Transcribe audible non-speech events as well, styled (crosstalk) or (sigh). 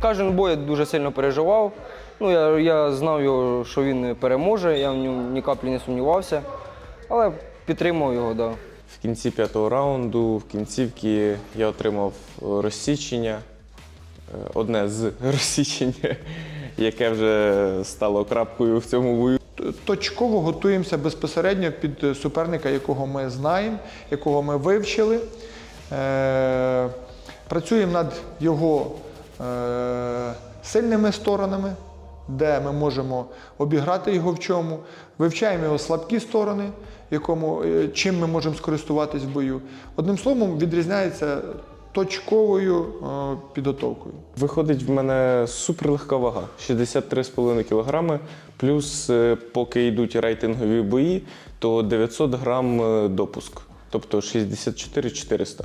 Кожен бой я дуже сильно переживав. Ну, я, я знав його, що він переможе, я в ньому ні каплі не сумнівався. Але підтримував його, так. Да. В кінці п'ятого раунду, в кінцівці я отримав е, розсічення, е, одне з (laughs) розсічення, яке вже стало крапкою в цьому бою. точково готуємося безпосередньо під суперника, якого ми знаємо, якого ми вивчили. Е, Працюємо над його сильними сторонами, де ми можемо обіграти його в чому, вивчаємо його слабкі сторони, якому, е, чим ми можемо скористуватись в бою. Одним словом, відрізняється точковою е, підготовкою. Виходить в мене суперлегка вага 63,5 кг, плюс е, поки йдуть рейтингові бої, то 900 грам е, допуск, тобто 64 400.